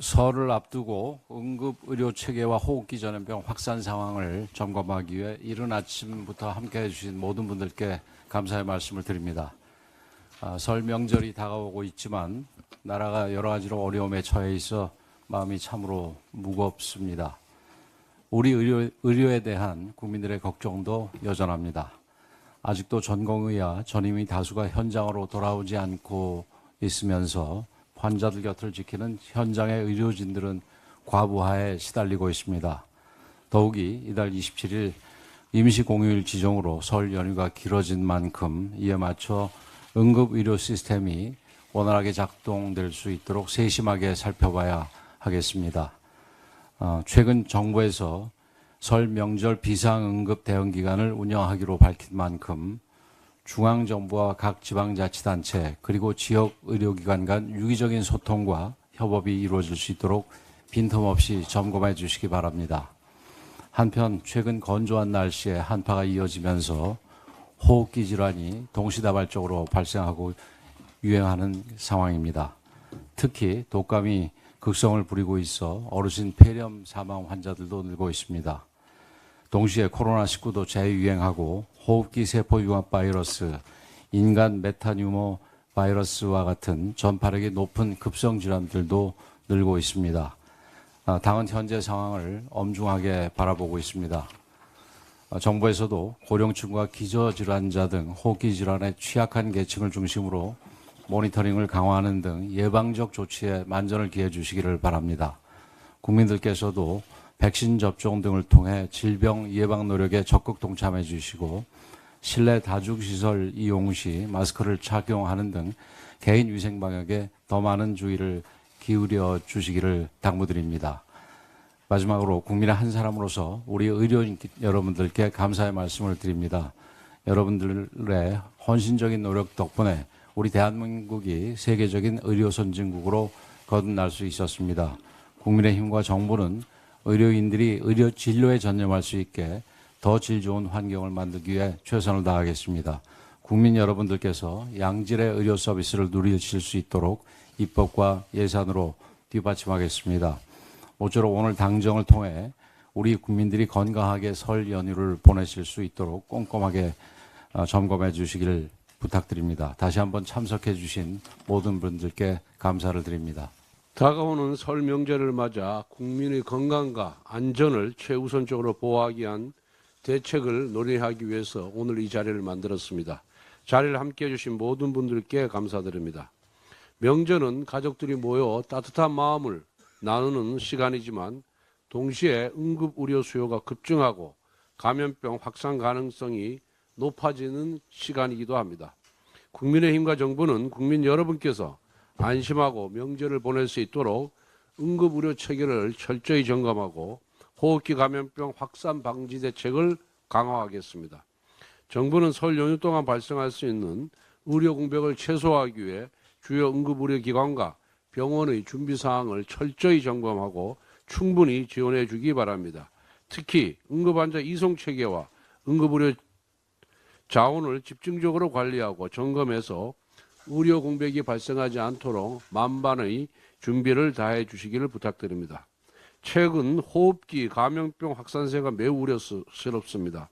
설을 앞두고 응급 의료 체계와 호흡기 전염병 확산 상황을 점검하기 위해 이른 아침부터 함께 해 주신 모든 분들께 감사의 말씀을 드립니다. 아, 설 명절이 다가오고 있지만 나라가 여러 가지로 어려움에 처해 있어 마음이 참으로 무겁습니다. 우리 의료, 의료에 대한 국민들의 걱정도 여전합니다. 아직도 전공의와 전임의 다수가 현장으로 돌아오지 않고 있으면서 환자들 곁을 지키는 현장의 의료진들은 과부하에 시달리고 있습니다. 더욱이 이달 27일 임시 공휴일 지정으로 설 연휴가 길어진 만큼 이에 맞춰 응급 의료 시스템이 원활하게 작동될 수 있도록 세심하게 살펴봐야 하겠습니다. 어, 최근 정부에서 설 명절 비상응급 대응기관을 운영하기로 밝힌 만큼 중앙정부와 각 지방자치단체 그리고 지역 의료기관 간 유기적인 소통과 협업이 이루어질 수 있도록 빈틈없이 점검해 주시기 바랍니다. 한편 최근 건조한 날씨에 한파가 이어지면서 호흡기 질환이 동시다발적으로 발생하고 유행하는 상황입니다. 특히 독감이 극성을 부리고 있어 어르신 폐렴 사망 환자들도 늘고 있습니다. 동시에 코로나19도 재유행하고 호흡기 세포 융합 바이러스, 인간 메타뉴모 바이러스와 같은 전파력이 높은 급성 질환들도 늘고 있습니다. 아, 당은 현재 상황을 엄중하게 바라보고 있습니다. 아, 정부에서도 고령층과 기저질환자 등 호흡기 질환에 취약한 계층을 중심으로 모니터링을 강화하는 등 예방적 조치에 만전을 기해 주시기를 바랍니다. 국민들께서도 백신 접종 등을 통해 질병 예방 노력에 적극 동참해 주시고 실내 다중시설 이용 시 마스크를 착용하는 등 개인 위생 방역에 더 많은 주의를 기울여 주시기를 당부드립니다. 마지막으로 국민의 한 사람으로서 우리 의료인 여러분들께 감사의 말씀을 드립니다. 여러분들의 헌신적인 노력 덕분에 우리 대한민국이 세계적인 의료 선진국으로 거듭날 수 있었습니다. 국민의 힘과 정부는 의료인들이 의료 진료에 전념할 수 있게 더 질 좋은 환경을 만들기 위해 최선을 다하겠습니다. 국민 여러분들께서 양질의 의료 서비스를 누리실 수 있도록 입법과 예산으로 뒷받침하겠습니다. 모쪼록 오늘 당정을 통해 우리 국민들이 건강하게 설 연휴를 보내실 수 있도록 꼼꼼하게 어, 점검해 주시기를 부탁드립니다. 다시 한번 참석해 주신 모든 분들께 감사를 드립니다. 다가오는 설 명절을 맞아 국민의 건강과 안전을 최우선적으로 보호하기 위한 대책을 논의하기 위해서 오늘 이 자리를 만들었습니다. 자리를 함께 해주신 모든 분들께 감사드립니다. 명절은 가족들이 모여 따뜻한 마음을 나누는 시간이지만 동시에 응급 의료 수요가 급증하고 감염병 확산 가능성이 높아지는 시간이기도 합니다. 국민의힘과 정부는 국민 여러분께서 안심하고 명절을 보낼 수 있도록 응급의료 체계를 철저히 점검하고 호흡기 감염병 확산 방지 대책을 강화하겠습니다. 정부는 설 연휴 동안 발생할 수 있는 의료 공백을 최소화하기 위해 주요 응급의료기관과 병원의 준비 사항을 철저히 점검하고 충분히 지원해 주기 바랍니다. 특히 응급환자 이송 체계와 응급의료 자원을 집중적으로 관리하고 점검해서 의료 공백이 발생하지 않도록 만반의 준비를 다해 주시기를 부탁드립니다. 최근 호흡기 감염병 확산세가 매우 우려스럽습니다.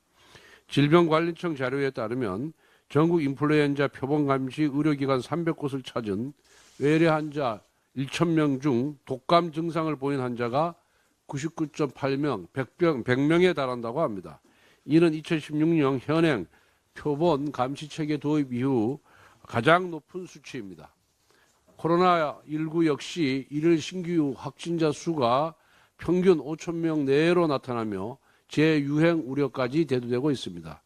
질병관리청 자료에 따르면 전국 인플루엔자 표본 감시 의료기관 300곳을 찾은 외래 환자 1,000명 중 독감 증상을 보인 환자가 99.8명, 100명, 100명에 달한다고 합니다. 이는 2016년 현행 표본 감시 체계 도입 이후 가장 높은 수치입니다. 코로나19 역시 일일 신규 확진자 수가 평균 5천 명 내로 나타나며 재유행 우려까지 대두되고 있습니다.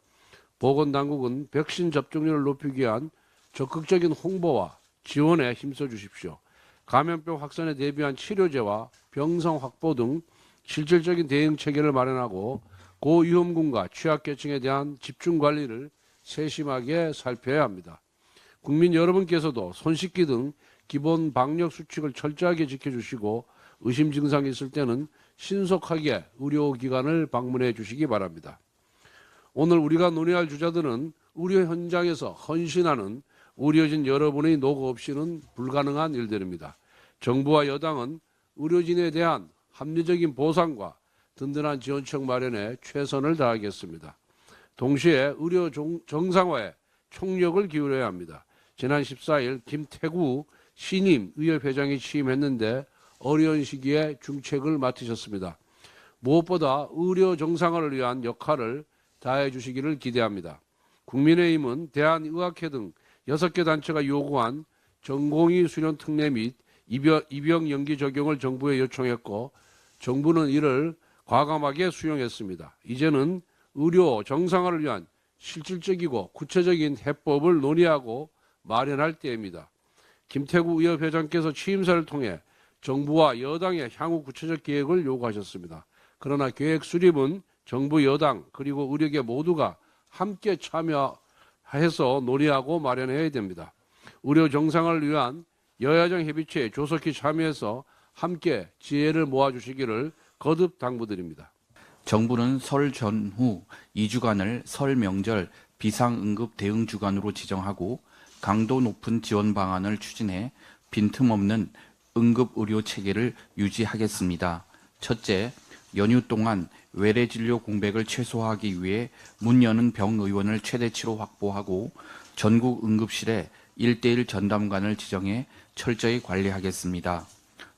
보건당국은 백신 접종률을 높이기 위한 적극적인 홍보와 지원에 힘써 주십시오. 감염병 확산에 대비한 치료제와 병상 확보 등 실질적인 대응 체계를 마련하고 고위험군과 취약계층에 대한 집중 관리를 세심하게 살펴야 합니다. 국민 여러분께서도 손 씻기 등 기본 방역 수칙을 철저하게 지켜주시고 의심 증상이 있을 때는 신속하게 의료기관을 방문해 주시기 바랍니다. 오늘 우리가 논의할 주자들은 의료 현장에서 헌신하는 의료진 여러분의 노고 없이는 불가능한 일들입니다. 정부와 여당은 의료진에 대한 합리적인 보상과 든든한 지원책 마련에 최선을 다하겠습니다. 동시에 의료 정- 정상화에 총력을 기울여야 합니다. 지난 14일 김태구 신임 의협회장이 취임했는데 어려운 시기에 중책을 맡으셨습니다. 무엇보다 의료 정상화를 위한 역할을 다해 주시기를 기대합니다. 국민의힘은 대한의학회 등 6개 단체가 요구한 전공의 수련 특례 및 입영, 연기 적용을 정부에 요청했고 정부는 이를 과감하게 수용했습니다. 이제는 의료 정상화를 위한 실질적이고 구체적인 해법을 논의하고 마련할 때입니다. 김태구 의협 회장께서 취임사를 통해 정부와 여당의 향후 구체적 계획을 요구하셨습니다. 그러나 계획 수립은 정부 여당 그리고 의료계 모두가 함께 참여해서 논의하고 마련해야 됩니다. 의료 정상화를 위한 여야정 협의체에 조속히 참여해서 함께 지혜를 모아주시기를 거듭 당부드립니다. 정부는 설 전후 2주간을 설 명절 비상응급 대응 주간으로 지정하고 강도 높은 지원 방안을 추진해 빈틈없는 응급 의료 체계를 유지하겠습니다. 첫째, 연휴 동안 외래 진료 공백을 최소화하기 위해 문 여는 병 의원을 최대치로 확보하고 전국 응급실에 1대1 전담관을 지정해 철저히 관리하겠습니다.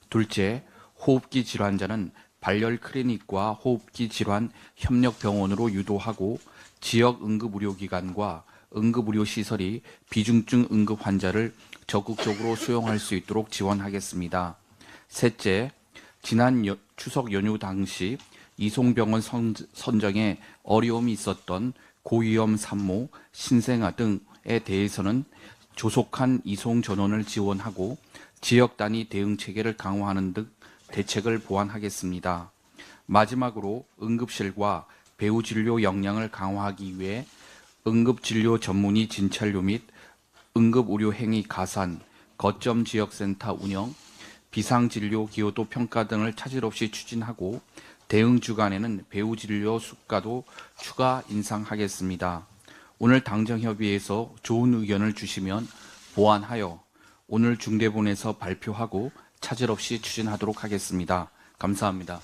둘째, 호흡기 질환자는 발열 클리닉과 호흡기 질환 협력 병원으로 유도하고 지역 응급 의료기관과 응급의료시설이 비중증 응급 환자를 적극적으로 수용할 수 있도록 지원하겠습니다. 셋째, 지난 여- 추석 연휴 당시 이송병원 선, 선정에 어려움이 있었던 고위험 산모, 신생아 등에 대해서는 조속한 이송 전원을 지원하고 지역 단위 대응 체계를 강화하는 등 대책을 보완하겠습니다. 마지막으로 응급실과 배후 진료 역량을 강화하기 위해 응급진료 전문의 진찰료 및 응급의료 행위 가산, 거점 지역센터 운영, 비상진료 기여도 평가 등을 차질 없이 추진하고 대응 주간에는 배후 진료 수가도 추가 인상하겠습니다. 오늘 당정협의에서 좋은 의견을 주시면 보완하여 오늘 중대본에서 발표하고 차질 없이 추진하도록 하겠습니다. 감사합니다.